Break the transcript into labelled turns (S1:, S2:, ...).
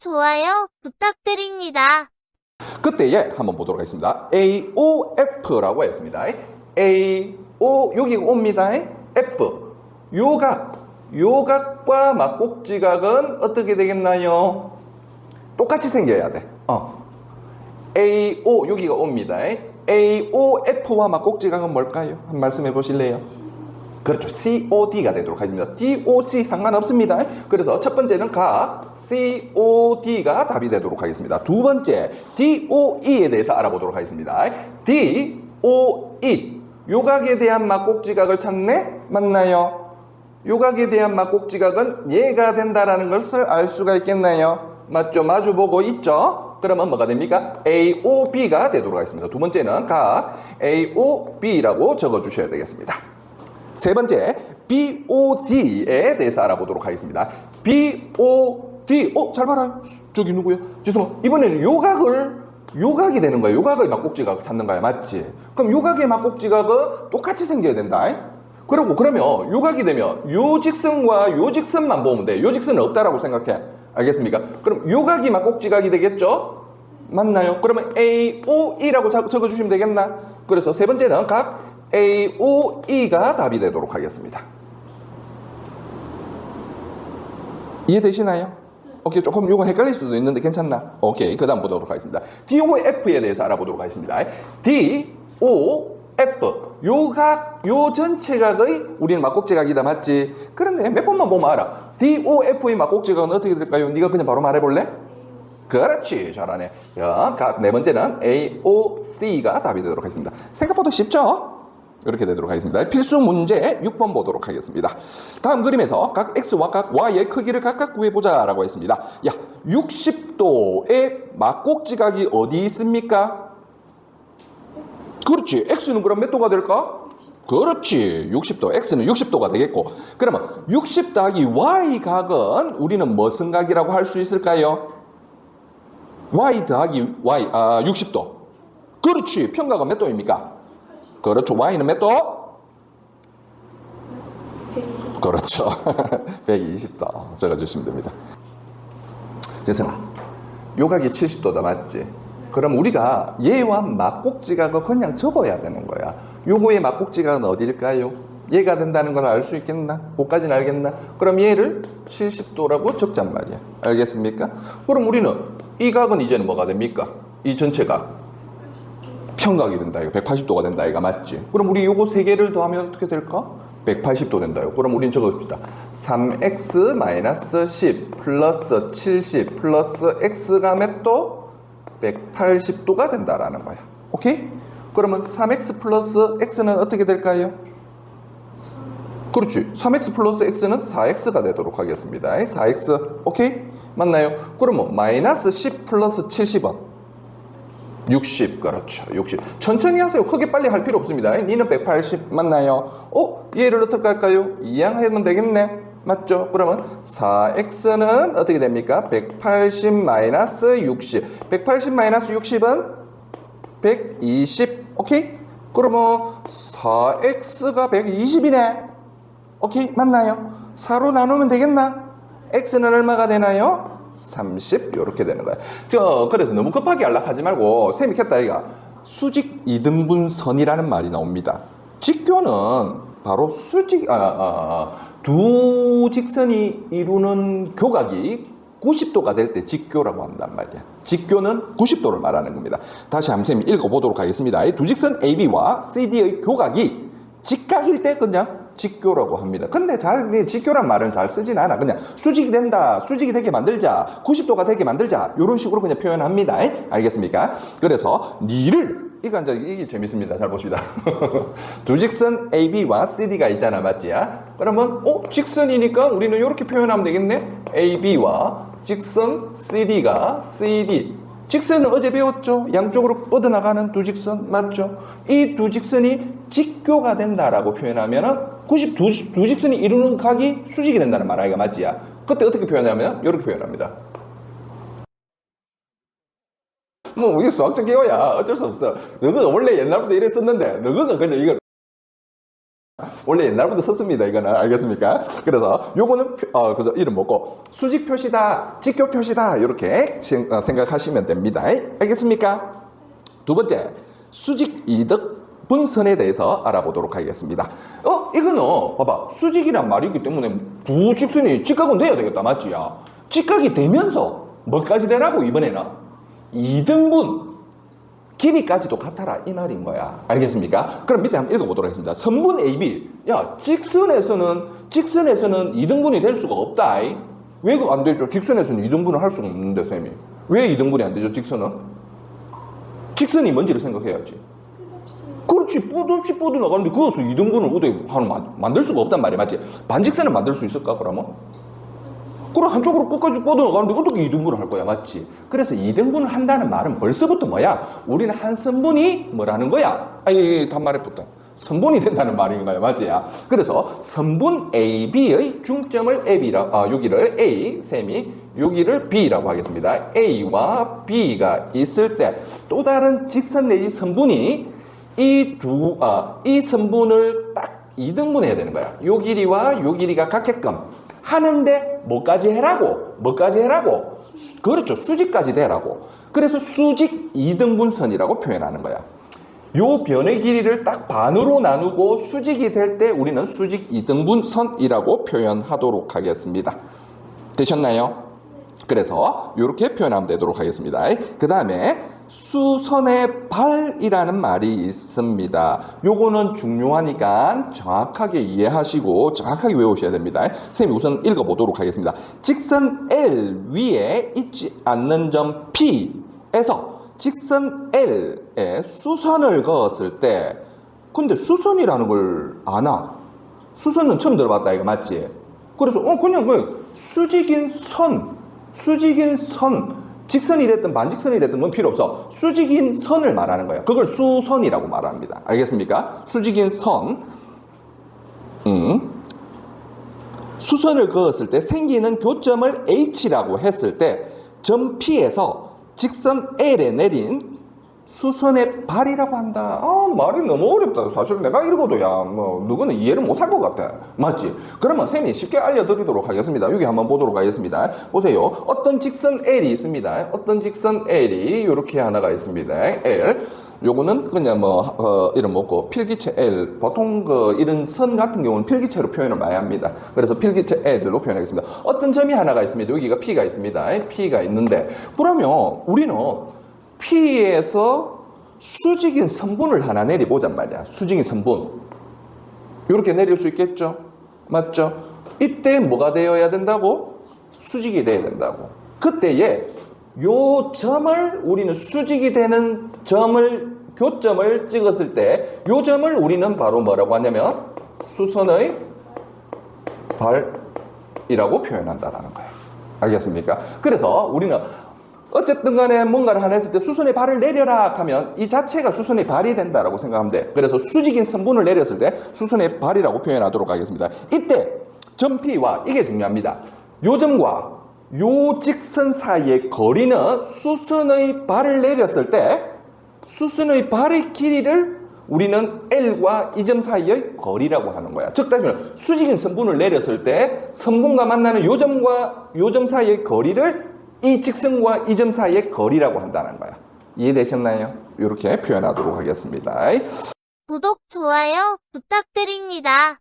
S1: 좋아요 부탁드립니다.
S2: 그때에 한번 보도록 하겠습니다. AOF라고 했습니다. AO 여기가 O입니다. F 요각 요각과 막곡지각은 어떻게 되겠나요? 똑같이 생겨야 돼. 어. AO 여기가 O입니다. AOF와 막곡지각은 뭘까요? 한 말씀해 보실래요? 그렇죠. COD가 되도록 하겠습니다. DOC 상관없습니다. 그래서 첫 번째는 각 COD가 답이 되도록 하겠습니다. 두 번째 DOE에 대해서 알아보도록 하겠습니다. DOE 요각에 대한 막곡지각을 찾네? 맞나요? 요각에 대한 막곡지각은 얘가 된다라는 것을 알 수가 있겠나요? 맞죠? 마주보고 있죠? 그러면 뭐가 됩니까? AOB가 되도록 하겠습니다. 두 번째는 각 AOB라고 적어주셔야 되겠습니다. 세 번째, BOD에 대해서 알아보도록 하겠습니다. BOD, 어, 잘 봐라. 저기 누구야? 죄송합니다. 이번에는 요각을, 요각이 되는 거야. 요각을 막곡지각 찾는 거야. 맞지? 그럼 요각의 막곡지각은 똑같이 생겨야 된다. 그리고 그러면 요각이 되면 요 직선과 요 직선만 보면 돼. 요 직선은 없다라고 생각해. 알겠습니까? 그럼 요각이 막곡지각이 되겠죠? 맞나요? 그러면 AOE라고 적어주시면 되겠나? 그래서 세 번째는 각 AOE가 답이 되도록 하겠습니다. 이해되시나요? 오케이, 조금 요거 헷갈릴 수도 있는데 괜찮나? 오케이, 그 다음 보도록 하겠습니다. DOF에 대해서 알아보도록 하겠습니다. DOF, 요각, 요 전체 각의 우리는 막곡지각이다, 맞지? 그런데 몇 번만 보면 알아. DOF의 막곡지각은 어떻게 될까요? 네가 그냥 바로 말해볼래? 그렇지, 잘하네. 야, 각네 번째는 AOC가 답이 되도록 하겠습니다. 생각보다 쉽죠? 이렇게 되도록 하겠습니다. 필수 문제 6번 보도록 하겠습니다. 다음 그림에서 각 x와 각 y의 크기를 각각 구해보자 라고 했습니다. 야, 60도의 막곡지각이 어디 있습니까? 그렇지. x는 그럼 몇 도가 될까? 그렇지. 60도. x는 60도가 되겠고. 그러면 60 더하기 y 각은 우리는 무슨 각이라고 할 수 있을까요? y 더하기 y, 아, 60도. 그렇지. 평가가 몇 도입니까? 그렇죠. y는 몇 도? 그렇죠. 120도. 적어주시면 됩니다. 재승아, 요각이 70도다, 맞지? 그럼 우리가 얘와 막곡지각을 그냥 적어야 되는 거야. 요거의 막곡지각은 어디일까요? 얘가 된다는 걸 알 수 있겠나? 그까지는 알겠나? 그럼 얘를 70도라고 적잔 말이야. 알겠습니까? 그럼 우리는 이 각은 이제는 뭐가 됩니까? 이 전체가 평각이 된다 이거 180도가 된다 이거 맞지? 그럼 우리 요거 세 개를 더하면 어떻게 될까? 180도 된다 이거. 그럼 우리는 적어봅시다 3x 마이너스 10 플러스 70 플러스 x가 몇 도? 180도가 된다라는 거야 오케이? 그러면 3x 플러스 x는 어떻게 될까요? 그렇지 3x 플러스 x는 4x가 되도록 하겠습니다 4x 오케이? 맞나요? 그러면 마이너스 10 플러스 70은 60 그렇죠 60 천천히 하세요 크게 빨리 할 필요 없습니다 니는 180 맞나요? 어? 얘를 어떻게 할까요? 이항하면 되겠네 맞죠? 그러면 4x는 어떻게 됩니까? 180 마이너스 60 180 마이너스 60은 120 오케이? 그러면 4x가 120이네 오케이? 맞나요? 4로 나누면 되겠나? x는 얼마가 되나요? 30 이렇게 되는 거야. 저 그래서 너무 급하게 연락하지 말고 쌤이 켰다 이가 수직 이등분 선이라는 말이 나옵니다. 직교는 바로 수직 아, 아, 아, 두 직선이 이루는 교각이 90도가 될 때 직교라고 한단 말이야. 직교는 90도를 말하는 겁니다. 다시 한번 쌤이 읽어보도록 하겠습니다. 이두 직선 AB와 CD의 교각이 직각일 때 그냥 직교라고 합니다. 근데 잘, 네, 직교란 말은 잘 쓰진 않아. 그냥 수직이 된다, 수직이 되게 만들자, 90도가 되게 만들자, 이런 식으로 그냥 표현합니다. 알겠습니까? 그래서 니를, 이거 이제 이게 재밌습니다. 잘 보십니다. 두 직선 AB와 CD가 있잖아, 맞지? 그러면, 어, 직선이니까 우리는 이렇게 표현하면 되겠네? AB와 직선 CD가 CD. 직선은 어제 배웠죠? 양쪽으로 뻗어나가는 두 직선 맞죠? 이 두 직선이 직교가 된다라고 표현하면 은 90, 두, 두 직선이 이루는 각이 수직이 된다는 말 아이가 맞지야? 그때 어떻게 표현하면 이렇게 표현합니다. 뭐 이게 수학적 기호야 어쩔 수 없어. 너가 원래 옛날부터 이랬었는데 너가 그냥 이걸 원래 옛날부터 썼습니다. 이거는 알겠습니까? 그래서 요거는 표- 어, 그래서 이름 뭐고 수직 표시다, 직교 표시다 이렇게 생- 어, 생각하시면 됩니다. 알겠습니까? 두 번째 수직 이득 분선에 대해서 알아보도록 하겠습니다. 어 이거는 봐봐 수직이란 말이기 때문에 부직선이 직각은 돼야 되겠다 맞지야? 직각이 되면서 뭐까지 되라고 이번에는 2등분 길이까지도 같아라 이 말인 거야. 알겠습니까? 그럼 밑에 한번 읽어보도록 하겠습니다. 선분 AB. 야 직선에서는 직선에서는 2등분이 될 수가 없다. 왜그안 되죠? 직선에서는 2등분을 할 수가 없는데 쌤이. 왜 2등분이 안 되죠? 직선은? 직선이 뭔지를 생각해야지. 그렇지 뻗 없이 뻗어 나가는데 그것을 2등분을 어떻게 만- 만들 수가 없단 말이야 맞지? 반직선을 만들 수 있을까 그러면? 그럼 한쪽으로 끝까지 뻗어 나가는데 어떻게 2등분을 할 거야 맞지? 그래서 2등분을 한다는 말은 벌써부터 뭐야? 우리는 한 선분이 뭐라는 거야? 아니 단말에부터 선분이 된다는 말인 거야 맞지? 그래서 선분 AB의 중점을 AB라 아 여기를 A 셈이 여기를 B라고 하겠습니다. A와 B가 있을 때 또 다른 직선 내지 선분이 이 두, 아, 이 선분을 딱 2등분 해야 되는 거야. 요 길이와 요 길이가 같게끔 하는데 뭐까지 해라고? 뭐까지 해라고? 수- 그렇죠. 수직까지 되라고. 그래서 수직 2등분선이라고 표현하는 거야. 요 변의 길이를 딱 반으로 나누고 수직이 될 때 우리는 수직 2등분선이라고 표현하도록 하겠습니다. 되셨나요? 그래서 이렇게 표현하면 되도록 하겠습니다. 그 다음에 수선의 발이라는 말이 있습니다. 요거는 중요하니까 정확하게 이해하시고 정확하게 외우셔야 됩니다. 선생님 우선 읽어보도록 하겠습니다. 직선 L 위에 있지 않는 점 P에서 직선 L에 수선을 그었을 때 근데 수선이라는 걸 아나? 수선은 처음 들어봤다 이거 맞지? 그래서 어 그냥 그 수직인 선, 수직인 선, 직선이 됐든 반직선이 됐든 그건 필요 없어. 수직인 선을 말하는 거야. 그걸 수선이라고 말합니다. 알겠습니까? 수직인 선, 음, 수선을 그었을 때 생기는 교점을 H라고 했을 때 점 P에서 직선 L에 내린 수선의 발이라고 한다. 아, 말이 너무 어렵다. 사실 내가 읽어도 야, 뭐, 누구는 이해를 못 할 것 같아. 맞지? 그러면 쌤이 쉽게 알려드리도록 하겠습니다. 여기 한번 보도록 하겠습니다. 보세요. 어떤 직선 L이 있습니다. 어떤 직선 L이 이렇게 하나가 있습니다. L. 요거는 그냥 뭐, 어, 이름 뭐고, 필기체 L. 보통 그, 이런 선 같은 경우는 필기체로 표현을 많이 합니다. 그래서 필기체 L로 표현하겠습니다. 어떤 점이 하나가 있습니다. 여기가 P가 있습니다. P가 있는데, 그러면 우리는 P에서 수직인 선분을 하나 내려보잔 말이야. 수직인 선분. 이렇게 내릴 수 있겠죠? 맞죠? 이때 뭐가 되어야 된다고? 수직이 돼야 된다고. 그때에 요 점을 우리는 수직이 되는 점을 교점을 찍었을 때 요 점을 우리는 바로 뭐라고 하냐면 수선의 발이라고 표현한다라는 거예요. 알겠습니까? 그래서 우리는 어쨌든 간에 뭔가를 하나 했을 때 수선의 발을 내려라 하면 이 자체가 수선의 발이 된다라고 생각하면 돼. 그래서 수직인 선분을 내렸을 때 수선의 발이라고 표현하도록 하겠습니다. 이때 점 P와 이게 중요합니다. 요 점과 요 직선 사이의 거리는 수선의 발을 내렸을 때 수선의 발의 길이를 우리는 L과 이 점 사이의 거리라고 하는 거야. 즉, 다시 말하면 수직인 선분을 내렸을 때 선분과 만나는 요 점과 요점 사이의 거리를 이 직선과 이 점 사이의 거리라고 한다는 거야. 이해되셨나요? 이렇게 표현하도록 하겠습니다.
S1: 구독, 좋아요 부탁드립니다.